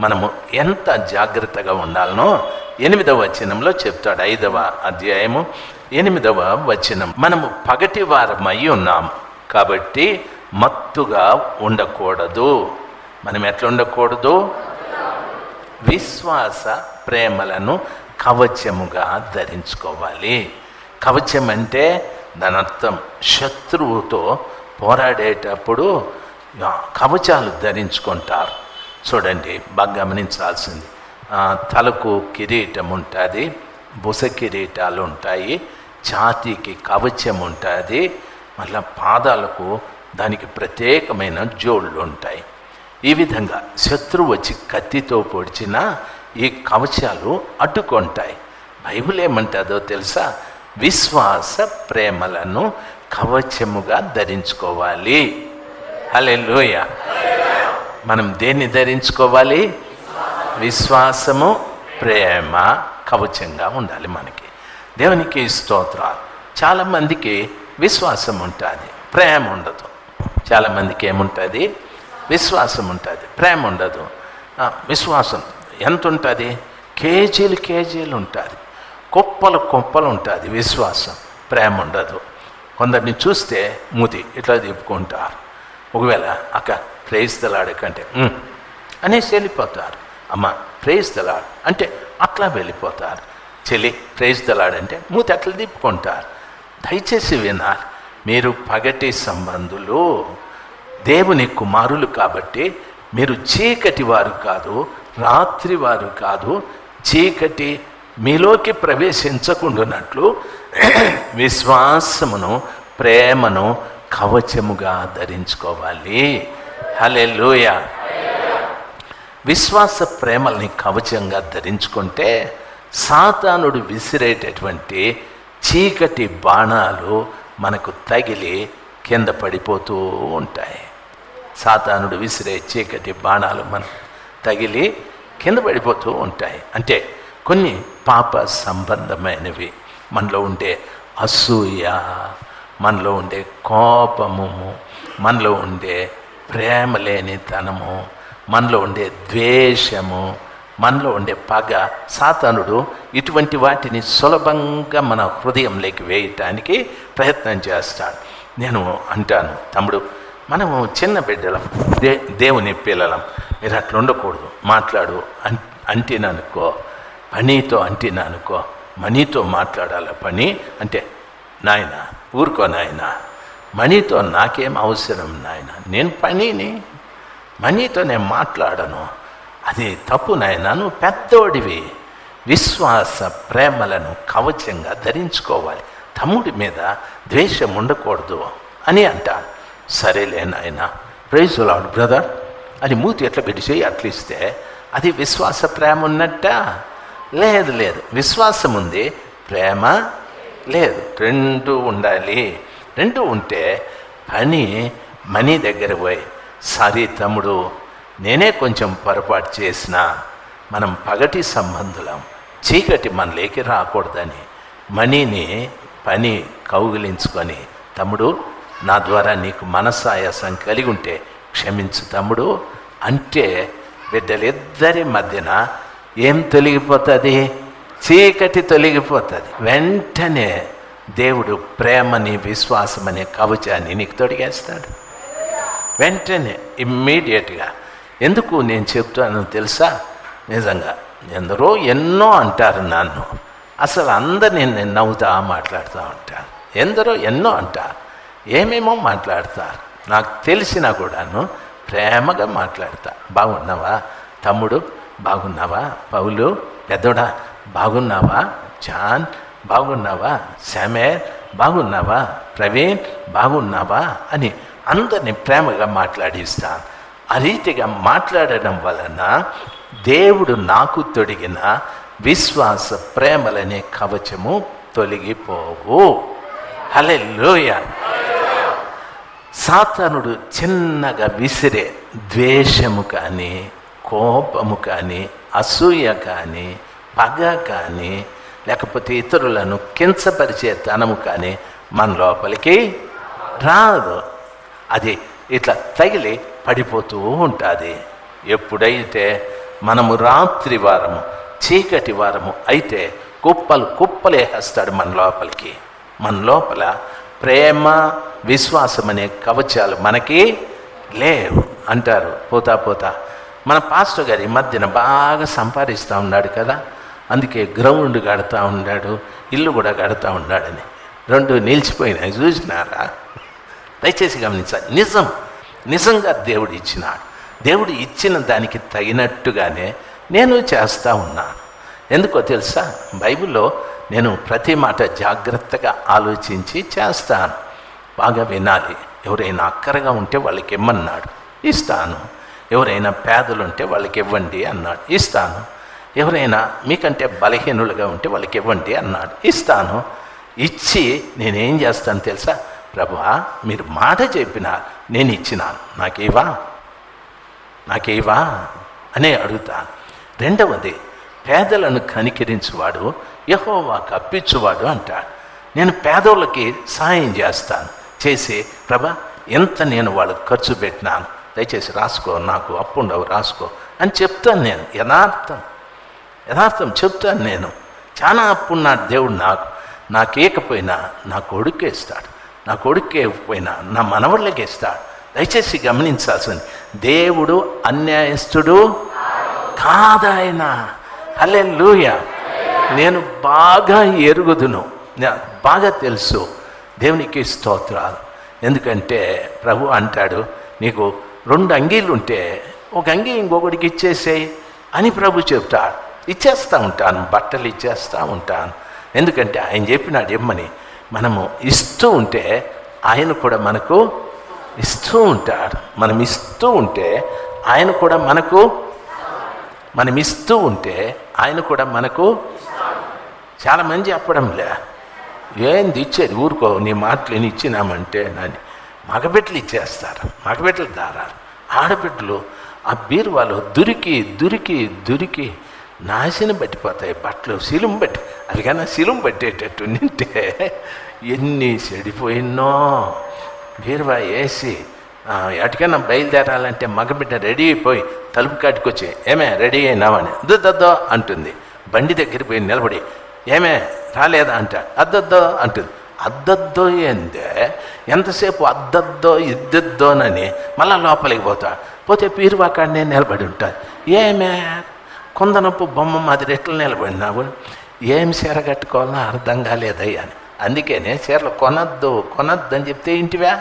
మనము ఎంత జాగ్రత్తగా ఉండాలనో ఎనిమిదవ వచనంలో చెప్తాడు ఐదవ అధ్యాయము ఎనిమిదవ వచనం. మనము పగటి వారమై ఉన్నాం కాబట్టి మత్తుగా ఉండకూడదు. మనం ఎట్లా ఉండకూడదు? విశ్వాస ప్రేమలను కవచముగా ధరించుకోవాలి. కవచం అంటే దాని అర్థం శత్రువుతో పోరాడేటప్పుడు కవచాలు ధరించుకుంటారు. చూడండి బాగా గమనించాల్సింది. తలకు కిరీటం ఉంటుంది బుస కిరీటాలు ఉంటాయి ఛాతీకి కవచం ఉంటుంది మళ్ళా పాదాలకు దానికి ప్రత్యేకమైన జోళ్ళు ఉంటాయి. ఈ విధంగా శత్రువు వచ్చి కత్తితో పొడిచినా ఈ కవచాలు అడ్డుకుంటాయి. బైబుల్ ఏమంటుందో తెలుసా? విశ్వాస ప్రేమలను కవచముగా ధరించుకోవాలి. హలే మనం దేన్ని ధరించుకోవాలి? విశ్వాసము ప్రేమ కవచంగా ఉండాలి మనకి. దేవునికి స్తోత్రాలు. చాలామందికి విశ్వాసం ఉంటుంది ప్రేమ ఉండదు. చాలామందికి ఏముంటుంది? విశ్వాసం ఉంటుంది ప్రేమ ఉండదు. విశ్వాసం ఎంత ఉంటుంది? కేజీలు కేజీలు ఉంటుంది. కుప్పలు కుప్పలు ఉంటుంది విశ్వాసం ప్రేమ ఉండదు. కొందరిని చూస్తే ముది ఇట్లా తిప్పుకుంటారు. ఒకవేళ అక్క ప్రేస్ తలాడకంటే "ఉమ్" అనేసి వెళ్ళిపోతారు. అమ్మ ప్రేస్ తలాడు అంటే అట్లా వెళ్ళిపోతారు. చెల్లి ప్రేస్ తలాడంటే మూతి అట్లా తిప్పుకుంటారు. దయచేసి వినాలి మీరు పగటి సంబంధులు దేవుని కుమారులు కాబట్టి మీరు చీకటి వారు కాదు రాత్రి వారు కాదు చీకటి మీలోకి ప్రవేశించకుండానట్లు విశ్వాసమును ప్రేమను కవచముగా ధరించుకోవాలి. హలే విశ్వాస ప్రేమల్ని కవచంగా ధరించుకుంటే సాతానుడు విసిరేటటువంటి చీకటి బాణాలు మనకు తగిలి కింద పడిపోతూ ఉంటాయి. సాతానుడు విసిరే చీకటి బాణాలు మనకు తగిలి కింద పడిపోతూ ఉంటాయి. అంటే కొన్ని పాప సంబంధమైనవి మనలో ఉండే అసూయ మనలో ఉండే కోపము మనలో ఉండే ప్రేమ లేనితనము మనలో ఉండే ద్వేషము మనలో ఉండే పగ సాతానుడు ఇటువంటి వాటిని సులభంగా మన హృదయంలోకి వేయటానికి ప్రయత్నం చేస్తాడు. నేను అంటాను తమ్ముడు మనము చిన్న బిడ్డలం దే దేవుని పిల్లలం మీరు అట్లా ఉండకూడదు మాట్లాడు అన్ అంటిననుకో పనితో అంటిననుకో మనీతో మాట్లాడాల పని? అంటే నాయన ఊరుకో నాయనా మనీతో నాకేం అవసరం నాయన? నేను పనిని మనీతో నేను మాట్లాడను. అది తప్పు నాయన నువ్వు పెద్దోడివి. విశ్వాస ప్రేమలను కవచంగా ధరించుకోవాలి. తమ్ముడి మీద ద్వేషం ఉండకూడదు అని అంటాను. సరేలే నాయన ప్రైజ్ లాడు బ్రదర్ అని మూతి ఎట్లా పెట్టి చేయి అట్లా ఇస్తే. అది విశ్వాస ప్రేమ ఉన్నట్ట? లేదు లేదు. విశ్వాసం ఉంది ప్రేమ లేదు. రెండు ఉండాలి. రెండు ఉంటే పని మనీ దగ్గర పోయి. సారీ తమ్ముడు నేనే కొంచెం పొరపాటు చేసిన మనం పగటి సంబంధులం. చీకటి మనలోకి రాకూడదని మనీని పని కౌగిలించుకొని తమ్ముడు నా ద్వారా నీకు మనసాయాసం కలిగి ఉంటే క్షమించు తమ్ముడు అంటే బిడ్డలిద్దరి మధ్యన ఏం తొలగిపోతుంది? చీకటి తొలగిపోతుంది. వెంటనే దేవుడు ప్రేమని విశ్వాసం అనే కవచాన్ని నీకు తొడిగేస్తాడు. వెంటనే ఇమ్మీడియట్గా. ఎందుకు నేను చెప్తాను తెలుసా? నిజంగా ఎందరో ఎన్నో అంటారు నన్ను. అసలు అందరినీ నేను నవ్వుతా మాట్లాడుతూ ఉంటాను ఎందరో ఎన్నో అంటారు ఏమేమో మాట్లాడతారు నాకు తెలిసినా కూడాను ప్రేమగా మాట్లాడతా. బాగున్నావా? తమ్ముడు బాగున్నావా? పౌలు పెద్దోడా బాగున్నావా? జాన్ బాగున్నావా? సమేర్ బాగున్నావా? ప్రవీణ్ బాగున్నావా? అని అందరిని ప్రేమగా మాట్లాడిస్తాను. ఆ రీతిగా మాట్లాడడం వలన దేవుడు నాకు తొడిగిన విశ్వాస ప్రేమలనే కవచము తొలగిపోవు. హలెల్లోయ. సాతానుడు చిన్నగా విసిరే ద్వేషము కానీ కోపము కానీ అసూయ కానీ పగ కానీ లేకపోతే ఇతరులను కించపరిచే తనము కానీ మన లోపలికి రాదు. అది ఇట్లా తగిలి పడిపోతూ ఉంటుంది. ఎప్పుడైతే మనము రాత్రి వారము చీకటి వారము అయితే కుప్పలు కుప్పలేసేస్తాడు మన లోపలికి. మన లోపల ప్రేమ విశ్వాసం అనే కవచాలు మనకి లేవు అంటారు. పోతా పోతా. మన పాస్టర్ గారి మధ్యన బాగా సంపాదిస్తూ ఉన్నాడు కదా. అందుకే గ్రౌండ్ కడతా ఉన్నాడు ఇల్లు కూడా కడతా ఉన్నాడని. రెండు నిలిచిపోయినాయి చూసినారా? దయచేసి గమనించాలి. నిజం నిజంగా దేవుడు ఇచ్చినాడు. దేవుడు ఇచ్చిన దానికి తగినట్టుగానే నేను చేస్తూ ఉన్నాను. ఎందుకో తెలుసా? బైబిల్లో నేను ప్రతి మాట జాగ్రత్తగా ఆలోచించి చేస్తాను. బాగా వినాలి. ఎవరైనా అక్కరగా ఉంటే వాళ్ళకి ఇమ్మన్నాడు. ఇస్తాను. ఎవరైనా పేదలు ఉంటే వాళ్ళకి ఇవ్వండి అన్నాడు. ఇస్తాను. ఎవరైనా మీకంటే బలహీనులుగా ఉంటే వాళ్ళకి ఇవ్వండి అన్నాడు. ఇస్తాను. ఇచ్చి నేనేం చేస్తాను తెలుసా? ప్రభా మీరు మాట చెప్పినా నేను ఇచ్చినాను. నాకేవా? నాకేవా? అనే అడుగుతాను రెండవది పేదలను కనికరించువాడు యహోవాకు అప్పించువాడు అంటాడు. నేను పేదోళ్ళకి సాయం చేస్తాను. చేసి ప్రభా ఎంత నేను వాళ్ళకి ఖర్చు పెట్టినాను? దయచేసి రాసుకో నాకు అప్పుండవు రాసుకో అని చెప్తాను నేను యథార్థం. యథార్థం చెప్తాను నేను. చాలా అప్పు దేవుడు నాకు. నాకేకపోయినా నా కొడుకే ఇస్తాడు నా కొడుకే ఇవ్వకపోయినా నా మనవళ్ళకి ఇస్తాడు దయచేసి గమనించాల్సింది దేవుడు అన్యాయస్తుడు కాదాయన. హలే నేను బాగా ఎరుగుదును. బాగా తెలుసు. దేవునికి స్తోత్రాలు. ఎందుకంటే ప్రభు అంటాడు నీకు రెండు అంగీలు ఉంటే ఒక అంగీ ఇంకొకటికి ఇచ్చేసేయి అని ప్రభు చెప్తాడు. ఇచ్చేస్తూ ఉంటాను బట్టలు ఇచ్చేస్తూ ఉంటాను. ఎందుకంటే ఆయన చెప్పినాడు ఇమ్మని మనము ఇస్తూ ఉంటే ఆయన కూడా మనకు ఇస్తూ ఉంటాడు మనం ఇస్తూ ఉంటే ఆయన కూడా మనకు మనం ఇస్తూ ఉంటే ఆయన కూడా మనకు చాలామంది చెప్పడంలే ఏంది ఇచ్చేది? ఊరుకో నీ మాటలు నేను ఇచ్చినామంటే నన్ను మగబిడ్డలు ఇచ్చేస్తారు మగబిడ్డలు దారాలు ఆడబిడ్డలు ఆ బీరువాలో దురికి దురికి దురికి నాశనం పట్టిపోతాయి బట్టలు శిలుం పట్టి అవి కన్నా శిలుం పట్టేటట్టు నింటే ఎన్ని చెడిపోయినో బీరువా వేసి ఎటుకైనా బయలుదేరాలంటే మగబిడ్డ రెడీ అయిపోయి తలుపు కాటికి వచ్చి ఏమే రెడీ అయినావని. అద్దద్దో అంటుంది. బండి దగ్గరికి పోయి నిలబడి ఏమే రాలేదా? అంట. అద్దద్దో అంటుంది. అద్దద్దో ఏందే? ఎంతసేపు అద్దద్దో ఇద్దద్దోనని మళ్ళా లోపలికి పోతా. పోతే పీరువాకాడనే నిలబడి ఉంటాను ఏమే? కొందనపు బొమ్మ మాదిరి ఎట్లా నిలబడినావు ఏం చీర కట్టుకోవాలో అర్థం కాలేదయ్యా అని. అందుకనే చీరలు కొనద్దు కొనద్దు అని చెప్తే ఇంటివా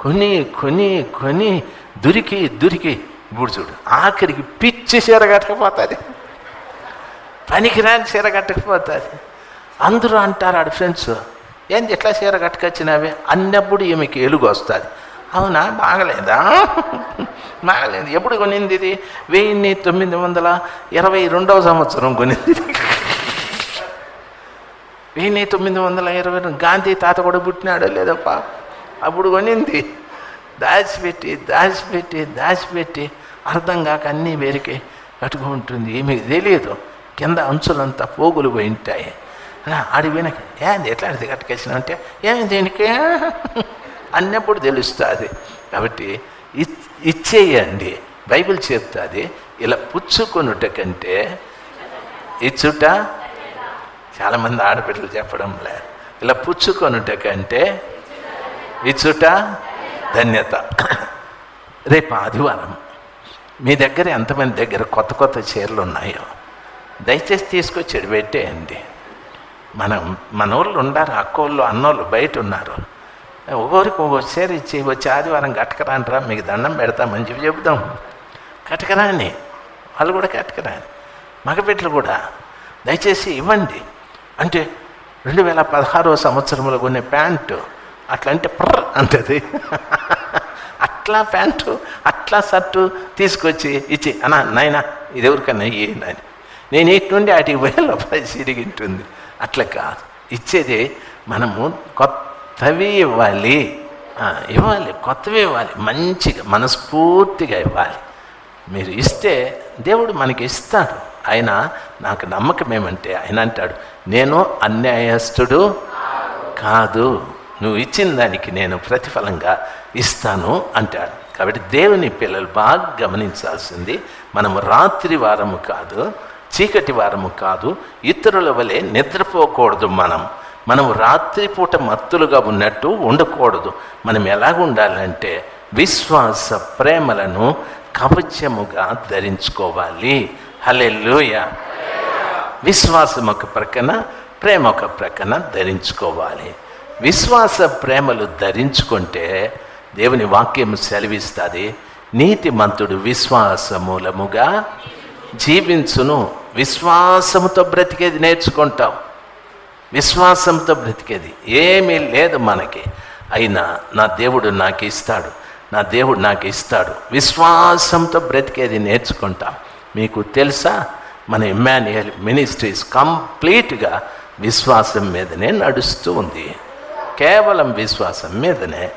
కొని కొని కొని దురికి దురికి. ఇప్పుడు చూడు ఆఖరికి పిచ్చి చీర కట్టకపోతుంది. పనికిరాని చీర కట్టకపోతుంది. అందరూ అంటారు ఆడ ఫ్రెండ్స్ ఏంది ఎట్లా చీర కట్టుకొచ్చినావే? అన్నప్పుడు ఈమెకి ఎలుగు వస్తుంది. అవునా? బాగలేదా? బాగలేదు ఎప్పుడు కొనింది ఇది? వెయ్యిన్ని తొమ్మిది వందల ఇరవై రెండవ సంవత్సరం కొనింది. వెయ్యిన్ని తొమ్మిది వందల ఇరవై రెండు. గాంధీ తాత కూడా పుట్టినాడో లేదప్ప అప్పుడు కొనింది. దాచిపెట్టి దాచిపెట్టి దాచిపెట్టి అర్థం కాక అన్నీ వేరికి కట్టుకుంటుంది. మీకు తెలియదు. కింద అంచులంతా పోగులు పోయి ఉంటాయి. ఆడి వెనక. ఏంది? ఎట్లా అది కట్టుకొచ్చినా అంటే ఏమి దీనికి? అన్నప్పుడు తెలుస్తుంది. కాబట్టి ఇచ్చేయండి. బైబిల్ చెప్తుంది ఇలా పుచ్చుకొనుట కంటే ఇచ్చుట చాలామంది ఆడపిల్లలు చెప్పడం లే ఇలా పుచ్చుకొనుట కంటే ఇచ్చుట ధన్యత. రేపు ఆదివారం మీ దగ్గర ఎంతమంది దగ్గర కొత్త కొత్త చీరలు ఉన్నాయో దయచేసి తీసుకొచ్చి పెట్టేయండి. మనం మన వాళ్ళు ఉండారు అక్కోళ్ళు అన్నోళ్ళు బయట ఉన్నారు. ఒక్కొరికి ఒక్కోసారి ఇచ్చి వచ్చి ఆదివారం కట్టకరాంటారా మీకు దండం పెడతామని చెప్పి చెబుదాం కట్టకరాని వాళ్ళు కూడా కట్టకరాని. మగబిడ్డలు కూడా దయచేసి ఇవ్వండి. అంటే రెండు వేల పదహారో సంవత్సరంలో కొనే ప్యాంటు అట్లా అంటే ప్ర అంటది. అట్లా ప్యాంటు అట్లా షర్టు తీసుకొచ్చి ఇచ్చి అన్నా నాయన ఇది ఎవరికన్నా ఇయ్యండి నేను ఇటు నుండి అటు పోయి లోపల సిరిగింటుంది అట్లా కాదు. ఇచ్చేది మనము కొత్త కొత్తవి ఇవ్వాలి. ఇవ్వాలి కొత్తవి ఇవ్వాలి మంచిగా మనస్ఫూర్తిగా ఇవ్వాలి. మీరు ఇస్తే దేవుడు మనకి ఇస్తాడు ఆయన నాకు నమ్మకం ఏమంటే ఆయన అంటాడు నేను అన్యాయస్తుడు కాదు. నువ్వు ఇచ్చిన దానికి నేను ప్రతిఫలంగా ఇస్తాను అంటాడు. కాబట్టి దేవుని పిల్లలు బాగా గమనించాల్సింది మనము రాత్రి వారము కాదు చీకటి వారము కాదు ఇతరుల వలె నిద్రపోకూడదు మనం. మనం రాత్రిపూట మత్తులుగా ఉన్నట్టు ఉండకూడదు. మనం ఎలాగ ఉండాలంటే విశ్వాస ప్రేమలను కవచముగా ధరించుకోవాలి. హలెల్లుయ. విశ్వాసం ఒక ప్రక్కన ప్రేమ ఒక ప్రక్కన ధరించుకోవాలి. విశ్వాస ప్రేమలు ధరించుకుంటే దేవుని వాక్యం సెలవిస్తుంది నీతిమంతుడు విశ్వాస మూలముగా జీవించును. విశ్వాసముతో బ్రతికేది నేర్చుకుంటావు విశ్వాసంతో బ్రతికేది. ఏమీ లేదు మనకి. అయినా నా దేవుడు నాకు ఇస్తాడు. నా దేవుడు నాకు ఇస్తాడు. విశ్వాసంతో బ్రతికేది నేర్చుకుంటాం. మీకు తెలుసా? మన ఇమాన్యుయల్ మినిస్ట్రీస్ కంప్లీట్గా విశ్వాసం మీదనే నడుస్తూ ఉంది. కేవలం విశ్వాసం మీదనే.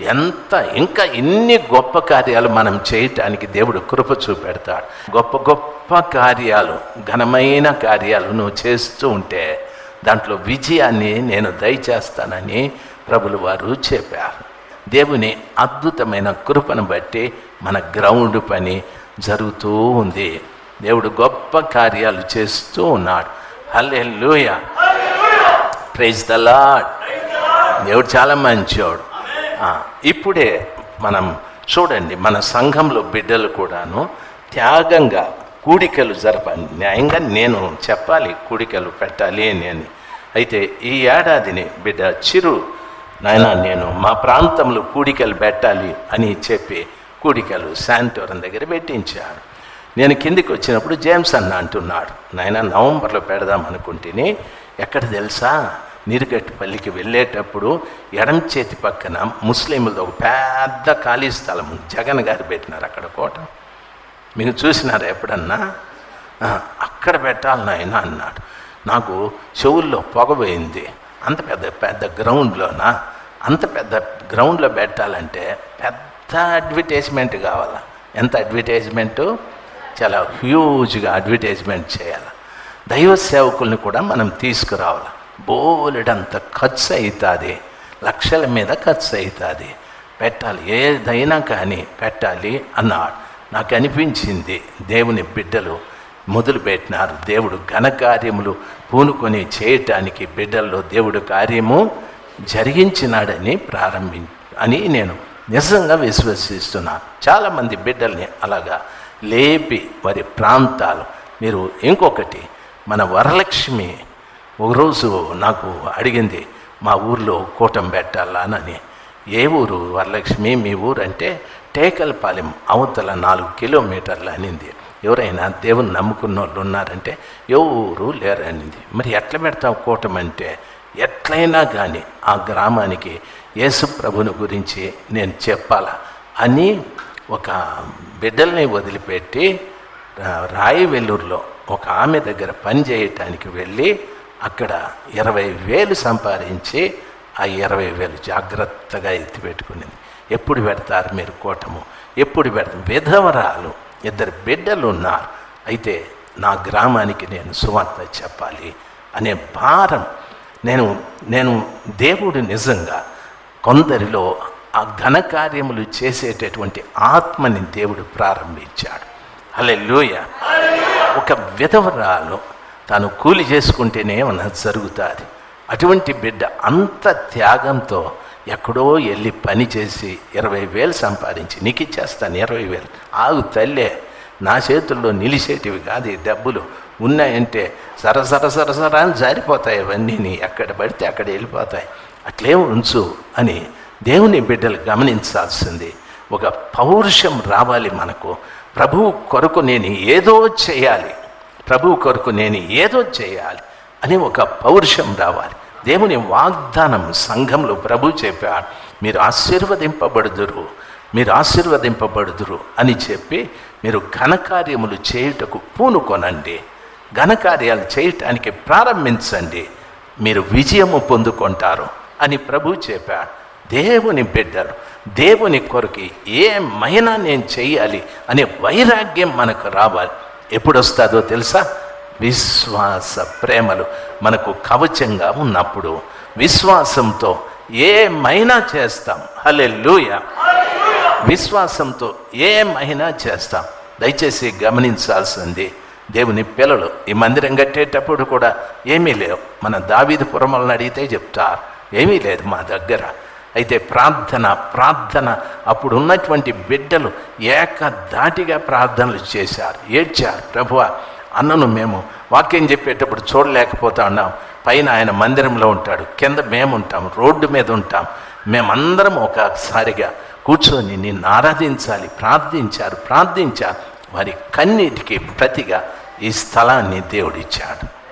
ఎంత ఇంకా ఇన్ని గొప్ప కార్యాలు మనం చేయటానికి దేవుడు కృప చూపెడతాడు. గొప్ప గొప్ప కార్యాలు ఘనమైన కార్యాలు నువ్వు చేస్తూ ఉంటే దాంట్లో విజయాన్ని నేను దయచేస్తానని ప్రభులు వారు చెప్పారు. దేవుని అద్భుతమైన కృపను బట్టి మన గ్రౌండ్ పని జరుగుతూ ఉంది. దేవుడు గొప్ప కార్యాలు చేస్తూ ఉన్నాడు. హల్లే ప్రైజ్ ద లాడ్ దేవుడు చాలా మంచివాడు ఇప్పుడే మనం చూడండి మన సంఘంలో బిడ్డలు కూడాను త్యాగంగా కూడికలు జరపాలి న్యాయంగా నేను చెప్పాలి కూడికలు పెట్టాలి అని. అని అయితే ఈ ఏడాదిని బిడ్డ చిరు నాయన నేను మా ప్రాంతంలో కూడికలు పెట్టాలి అని చెప్పి కూడికలు శాంటోరం దగ్గర పెట్టించాడు నేను కిందికి వచ్చినప్పుడు జేమ్స్ అన్న అంటున్నాడు నాయన నవంబర్లో పెడదాం అనుకుంటేనే ఎక్కడ తెలుసా? నీరుగట్టుపల్లికి వెళ్ళేటప్పుడు ఎడం చేతి పక్కన ముస్లింలది ఒక పెద్ద ఖాళీ స్థలం ఉంది. జగన్ గారు పెట్టినారు అక్కడ కోట. మీరు చూసినారా ఎప్పుడన్నా? అక్కడ పెట్టాలి నాయన అన్నాడు. నాకు చెవుల్లో పొగ పోయింది. అంత పెద్ద పెద్ద గ్రౌండ్లోనా? అంత పెద్ద గ్రౌండ్లో పెట్టాలంటే పెద్ద అడ్వర్టైజ్మెంట్ కావాలా? ఎంత అడ్వర్టైజ్మెంటు? చాలా హ్యూజ్గా అడ్వర్టైజ్మెంట్ చేయాలి? దైవ సేవకుల్ని కూడా మనం తీసుకురావాలి? బోలెడంత ఖర్చు అవుతుంది లక్షల మీద ఖర్చు అవుతుంది పెట్టాలి. ఏదైనా కానీ పెట్టాలి అన్నాడు. నాకు అనిపించింది దేవుని బిడ్డలు మొదలుపెట్టినారు దేవుడు ఘనకార్యములు పూనుకొని చేయటానికి బిడ్డల్లో దేవుడు కార్యము జరిగించినాడని ప్రారంభి అని నేను నిజంగా విశ్వసిస్తున్నా. చాలామంది బిడ్డల్ని అలాగా లేపి వారి ప్రాంతాలు. మీరు ఇంకొకటి మన వరలక్ష్మి ఒకరోజు నాకు అడిగింది మా ఊర్లో కూటం పెట్టాలని ఏ ఊరు వరలక్ష్మి? మీ ఊరు అంటే టేకలపాలెం అవతల నాలుగు కిలోమీటర్లు అనింది. ఎవరైనా దేవుని నమ్ముకున్న వాళ్ళు ఉన్నారంటే ఎవరు లేరనింది మరి ఎట్లా పెడతావు కూటమంటే అంటే ఎట్లయినా కానీ ఆ గ్రామానికి యేసు ప్రభుని గురించి నేను చెప్పాలా అని ఒక బిడ్డల్ని వదిలిపెట్టి రాయి వెల్లూరులో ఒక ఆమె దగ్గర పని చేయటానికి వెళ్ళి అక్కడ ఇరవై వేలు సంపాదించి ఆ ఇరవై వేలు జాగ్రత్తగా ఎత్తిపెట్టుకునేది. ఎప్పుడు పెడతారు మీరు కూటము? ఎప్పుడు పెడతారు? విధవరాలు ఇద్దరు బిడ్డలు ఉన్నారు అయితే నా గ్రామానికి నేను సువార్త చెప్పాలి అనే భారం నేను నేను దేవుడు నిజంగా కొందరిలో ఆ ఘనకార్యములు చేసేటటువంటి ఆత్మని దేవుడు ప్రారంభించాడు. అలే ఒక విధవరాలు తాను కూలి చేసుకుంటేనే మన జరుగుతుంది? అటువంటి బిడ్డ అంత త్యాగంతో ఎక్కడో వెళ్ళి పని చేసి ఇరవై వేలు సంపాదించి నీకు ఇచ్చేస్తాను ఇరవై వేలు. ఆగు తల్లే నా చేతుల్లో నిలిచేటివి కాదు ఈ డబ్బులు. ఉన్నాయంటే సర సర సర అని జారిపోతాయి అవన్నీ ఎక్కడ పడితే అక్కడ వెళ్ళిపోతాయి. అట్లే ఉంచు అని దేవుని బిడ్డలు గమనించాల్సింది. ఒక పౌరుషం రావాలి మనకు. ప్రభువు కొరకు నేను ఏదో చేయాలి. ప్రభువు కొరకు నేను ఏదో చేయాలి అని ఒక పౌరుషం రావాలి. దేవుని వాగ్దానం సంఘంలో ప్రభు చెప్పాడు మీరు ఆశీర్వదింపబడుదురు మీరు ఆశీర్వదింపబడుదురు అని చెప్పి మీరు ఘనకార్యములు చేయుటకు పూనుకొనండి. ఘనకార్యాలు చేయటానికి ప్రారంభించండి. మీరు విజయము పొందుకుంటారు అని ప్రభు చెప్పాడు. దేవుని బిడ్డలు దేవుని కొరకు ఏమైనా నేను చేయాలి అనే వైరాగ్యం మనకు రావాలి. ఎప్పుడు వస్తుందో తెలుసా? విశ్వాస ప్రేమలు మనకు కవచంగా ఉన్నప్పుడు విశ్వాసంతో ఏమైనా చేస్తాం. హలే విశ్వాసంతో ఏమైనా చేస్తాం. దయచేసి గమనించాల్సింది దేవుని పిల్లలు ఈ మందిరం కట్టేటప్పుడు కూడా ఏమీ లేవు. మన దావీది పురమలను అడిగితే చెప్తారు ఏమీ లేదు మా దగ్గర. అయితే ప్రార్థన ప్రార్థన అప్పుడు ఉన్నటువంటి బిడ్డలు ఏకధాటిగా ప్రార్థనలు చేశారు ఏడ్చారు. ప్రభువా అన్నను మేము వాక్యం చెప్పేటప్పుడు చూడలేకపోతా ఉన్నాం. పైన ఆయన మందిరంలో ఉంటాడు. కింద మేము ఉంటాం. రోడ్డు మీద ఉంటాం. మేమందరం ఒకసారిగా కూర్చొని నిన్ను ఆరాధించాలి ప్రార్థించారు ప్రార్థించారు వారి కన్నిటికి ప్రతిగా ఈ స్థలాన్ని దేవుడిచ్చాడు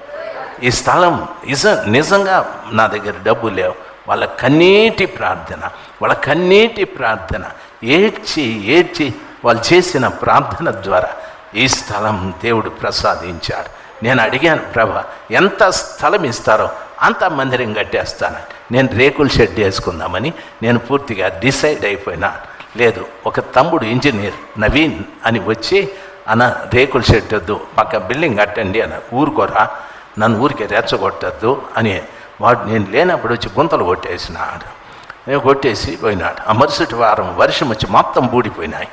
ఈ స్థలం నిజ నిజంగా నా దగ్గర డబ్బు లేవు. వాళ్ళ కన్నీటి ప్రార్థన వాళ్ళ కన్నీటి ప్రార్థన ఏడ్చి ఏడ్చి వాళ్ళు చేసిన ప్రార్థన ద్వారా ఈ స్థలం దేవుడు ప్రసాదించాడు. నేను అడిగాను ప్రభ ఎంత స్థలం ఇస్తారో అంత మందిరం కట్టేస్తాను నేను రేకుల షెడ్ వేసుకుందామని నేను పూర్తిగా డిసైడ్ అయిపోయినా లేదు ఒక తమ్ముడు ఇంజనీర్ నవీన్ అని వచ్చి అన్న రేకుల షెడ్ వద్దు పక్క బిల్డింగ్ కట్టండి అన్న ఊరుకోరా నన్ను ఊరికే రెచ్చగొట్టద్దు అని వాడు నేను లేనప్పుడు వచ్చి గుంతలు కొట్టేసినాడు. నేను కొట్టేసి పోయినాడు. ఆ మరుసటి వారం వర్షం వచ్చి మొత్తం బూడిపోయినాయి.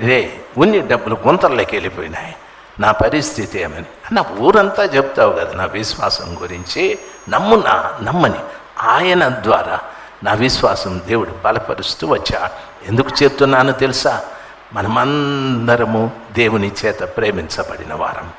రే ఉన్ని డబ్బులు గుంతల్లోకి వెళ్ళిపోయినాయి. నా పరిస్థితి ఏమని? నా ఊరంతా చెప్తావు కదా నా విశ్వాసం గురించి. నమ్మునా నమ్మని. ఆయన ద్వారా నా విశ్వాసం దేవుడు బలపరుస్తూ వచ్చా. ఎందుకు చెప్తున్నానో తెలుసా? మనమందరము దేవుని చేత ప్రేమించబడిన వారం.